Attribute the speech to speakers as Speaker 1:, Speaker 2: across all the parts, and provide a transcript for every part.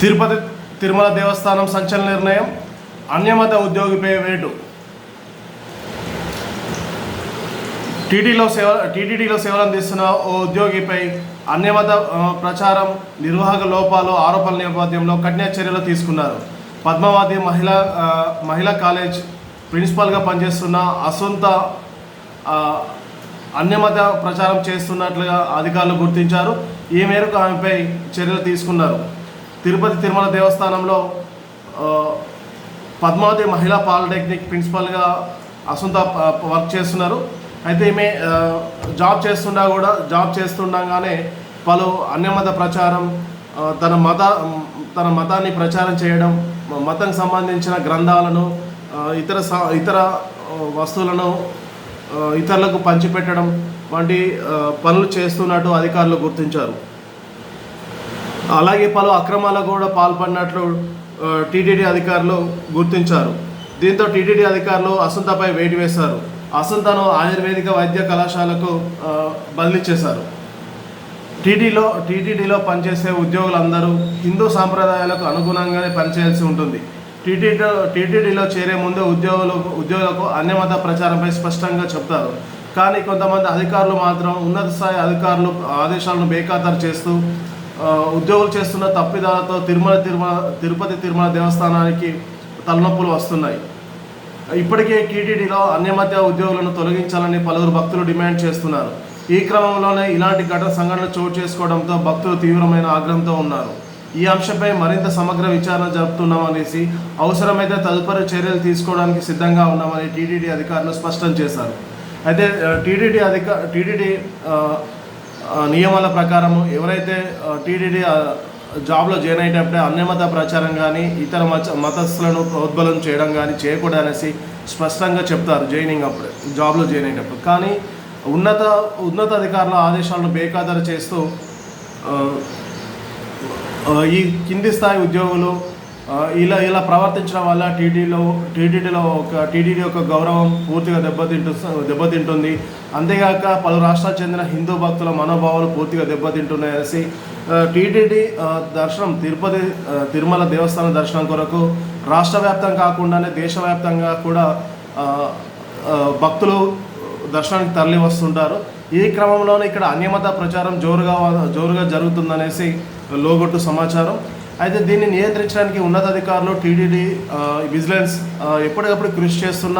Speaker 1: తిరుపతి తిరుమల దేవస్థానం సంచలన నిర్ణయం అన్యమత ఉద్యోగిపై వేటు టీటీలో సేవ టీటీడీలో సేవలు అందిస్తున్న ఓ ఉద్యోగిపై అన్యమత ప్రచారం నిర్వాహక లోపాలు ఆరోపణల నేపథ్యంలో కఠిన చర్యలు తీసుకున్నారు. పద్మావతి మహిళా మహిళా కాలేజ్ ప్రిన్సిపాల్గా పనిచేస్తున్న అసొంత అన్యమత ప్రచారం చేస్తున్నట్లుగా అధికారులు గుర్తించారు. ఈ మేరకు ఆమెపై చర్యలు తీసుకున్నారు. తిరుపతి తిరుమల దేవస్థానంలో పద్మావతి మహిళా పాలిటెక్నిక్ ప్రిన్సిపల్గా అసంత వర్క్ చేస్తున్నారు. అయితే ఈమె జాబ్ చేస్తుండా కూడా జాబ్ చేస్తుండగానే పలు అన్యమత ప్రచారం తన మత తన మతాన్ని ప్రచారం చేయడం మతానికి సంబంధించిన గ్రంథాలను ఇతర స- ఇతర వస్తువులను ఇతరులకు పంచిపెట్టడం వంటి పనులు చేస్తున్నట్టు అధికారులు గుర్తించారు. అలాగే పలు అక్రమాలకు కూడా పాల్పడినట్లు టీటీడీ అధికారులు గుర్తించారు. దీంతో టీటీడీ అధికారులు అసంతపై వేటు వేశారు. అసంతను ఆయుర్వేదిక వైద్య కళాశాలకు బదిలీ చేశారు. టీటీలో టీటీడీలో పనిచేసే ఉద్యోగులందరూ హిందూ సాంప్రదాయాలకు అనుగుణంగానే పనిచేయాల్సి ఉంటుంది. టీటీడీలో టీటీడీలో చేరే ముందు ఉద్యోగులకు ఉద్యోగులకు అన్యమత ప్రచారంపై స్పష్టంగా చెప్తారు. కానీ కొంతమంది అధికారులు మాత్రం ఉన్నత స్థాయి అధికారులు ఆదేశాలను బేఖాతరు చేస్తూ ఉద్యోగులు చేస్తున్న తప్పిదాలతో తిరుమల తిరుమల తిరుపతి తిరుమల దేవస్థానానికి తలనొప్పులు వస్తున్నాయి. ఇప్పటికే టీటీడీలో అన్యమత్య ఉద్యోగులను తొలగించాలని పలువురు భక్తులు డిమాండ్ చేస్తున్నారు. ఈ క్రమంలోనే ఇలాంటి ఘటన సంఘటనలు చోటు చేసుకోవడంతో భక్తులు తీవ్రమైన ఆగ్రహంతో ఉన్నారు. ఈ అంశంపై మరింత సమగ్ర విచారణ జరుపుతున్నామనేసి అవసరమైతే తదుపరి చర్యలు తీసుకోవడానికి సిద్ధంగా ఉన్నామని టీటీడీ అధికారులు స్పష్టం చేశారు. అయితే టీటీడీ అధిక టీటీడీ నియమాల ప్రకారం ఎవరైతే టీటీడీ జాబ్లో జాయిన్ అయ్యేటప్పుడే అన్యమత ప్రచారం కానీ ఇతర మత మతస్థులను ప్రోద్బలం చేయడం కానీ చేయకూడదు అనేసి స్పష్టంగా చెప్తారు జాయినింగ్ అప్పుడు జాబ్లో జాయిన్ అయ్యేటప్పుడు కానీ ఉన్నత ఉన్నత అధికారుల ఆదేశాలను బేఖాతరు చేస్తూ ఈ కింది స్థాయి ఉద్యోగులు ఇలా ఇలా ప్రవర్తించడం వల్ల టీటీలో టీటీడీలో ఒక టీటీడీ యొక్క గౌరవం పూర్తిగా దెబ్బతింటు దెబ్బతింటుంది. అంతేగాక పలు రాష్ట్రాలకు చెందిన హిందూ భక్తుల మనోభావాలు పూర్తిగా దెబ్బతింటున్నాయనేసి అనేసి టీటీడీ దర్శనం తిరుపతి తిరుమల దేవస్థానం దర్శనం కొరకు రాష్ట్ర వ్యాప్తం కాకుండానే దేశవ్యాప్తంగా కూడా భక్తులు దర్శనానికి తరలి వస్తుంటారు. ఈ క్రమంలోనే ఇక్కడ అన్యమత ప్రచారం జోరుగా జోరుగా జరుగుతుందనేసి లోగొట్టు సమాచారం. అయితే దీన్ని నియంత్రించడానికి ఉన్నతాధికారులు టీడీడీ విజిలెన్స్ ఎప్పటికప్పుడు కృషి చేస్తున్న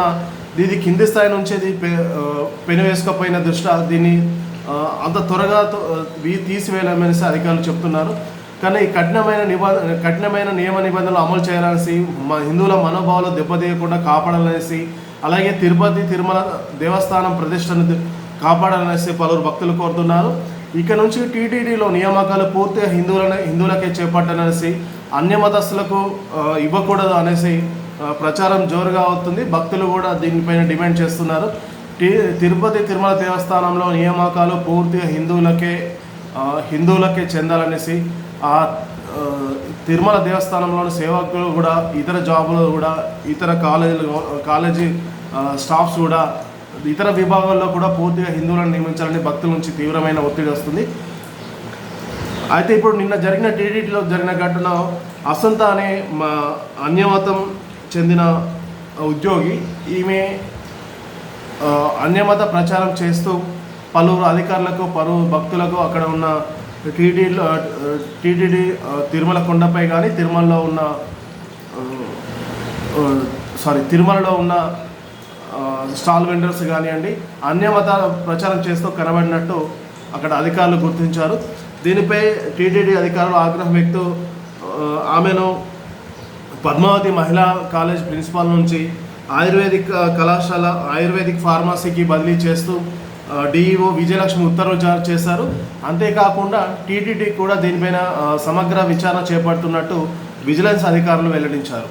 Speaker 1: ఇది కింది స్థాయి నుంచి ఇది పె- ఆ, దృష్ట్యా దీన్ని అంత త్వరగా తీసివేయలేమనేసి తీసివేయాలనేసి అధికారులు చెప్తున్నారు. కానీ ఈ కఠినమైన నిబంధన కఠినమైన నియమ నిబంధనలు అమలు చేయాలనేసి మా హిందువుల మనోభావాలు దెబ్బతీయకుండా కాపాడాలనేసి అలాగే తిరుపతి తిరుమల దేవస్థానం ప్రతిష్టను కాపాడాలనేసి పలువురు భక్తులు కోరుతున్నారు. ఇక నుంచి టీటీడీలో నియామకాలు పూర్తిగా హిందువులనే హిందువులకే చేపట్టాలనేసి అన్యమతస్థులకు ఆ, ఇవ్వకూడదు అనేసి ప్రచారం జోరుగా అవుతుంది. భక్తులు కూడా దీనిపైన డిమాండ్ చేస్తున్నారు. తిరుపతి తిరుమల దేవస్థానంలో నియామకాలు పూర్తిగా హిందువులకే హిందువులకే చెందాలనేసి ఆ తిరుమల దేవస్థానంలోని సేవకులు కూడా ఇతర జాబులు కూడా ఇతర కాలేజీలు కాలేజీ స్టాఫ్స్ కూడా ఇతర విభాగాల్లో కూడా పూర్తిగా హిందువులను నియమించాలని భక్తుల నుంచి తీవ్రమైన ఒత్తిడి వస్తుంది. అయితే ఇప్పుడు నిన్న జరిగిన టీడీటీలో జరిగిన ఘటన అసంత అనే మా అన్యమతం చెందిన ఉద్యోగి ఈమె అన్యమత ప్రచారం చేస్తూ పలువురు అధికారులకు పలువురు భక్తులకు అక్కడ ఉన్న టీటీడీలో టీటీడీ తిరుమల కొండపై కానీ తిరుమలలో ఉన్న సారీ తిరుమలలో ఉన్న స్టాల్ వెండర్స్ కానివ్వండి అన్యమత ప్రచారం చేస్తూ కనబడినట్టు అక్కడ అధికారులు గుర్తించారు. దీనిపై టీటీడీ అధికారులు ఆగ్రహం వ్యక్తు ఆమెను పద్మావతి మహిళా కాలేజ్ ప్రిన్సిపాల్ నుంచి ఆయుర్వేదిక్ కళాశాల ఆయుర్వేదిక్ ఫార్మసీకి బదిలీ చేస్తూ డిఈఓ విజయలక్ష్మి ఉత్తర్వులు జారీ చేశారు. అంతేకాకుండా టీటీడీ కూడా దీనిపైన సమగ్ర విచారణ చేపడుతున్నట్టు విజిలెన్స్ అధికారులు వెల్లడించారు.